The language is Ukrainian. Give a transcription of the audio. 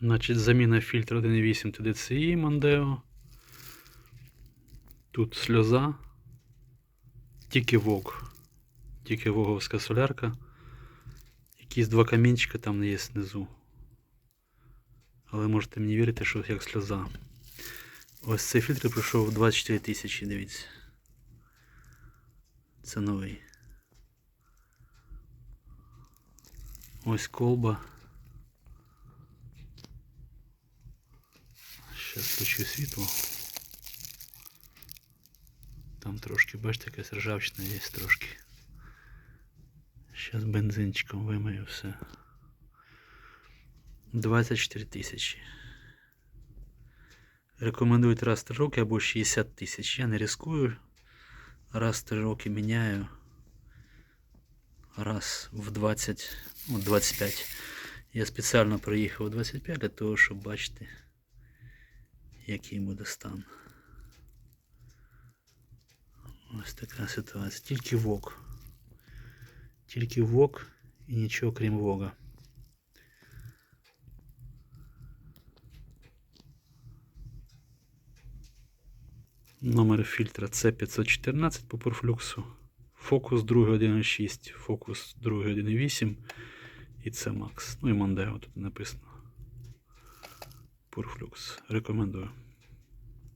Значить, заміна фільтра 1.8 TDCI Mondeo. Тут сльоза. Тільки вог. Тільки воговська солярка. Якісь два камінчика там є знизу. Але можете мені вірити, що як сльоза. Ось цей фільтр пройшов 24 тисячі, дивіться. Це новий. Ось колба. Зараз включу світло. Там трошки, бачите, якась ржавчина є трошки. Зараз бензинчиком вимию все. 24 тисячі. Рекомендують раз в 3 роки або 60 тисяч. Я не рискую. Раз в 3 роки міняю. Раз в 20, ну, 25. Я спеціально приїхав у 25 для того, щоб бачити, який буде стан. Ось така ситуація. Тільки вок. Тільки вок і нічого крім вога. Номер фільтра C514 по порфлюксу. Фокус 2.1.6, фокус 2.1.8 і це Max. Ну і Mondeo тут написано. Порфлюкс. Рекомендую.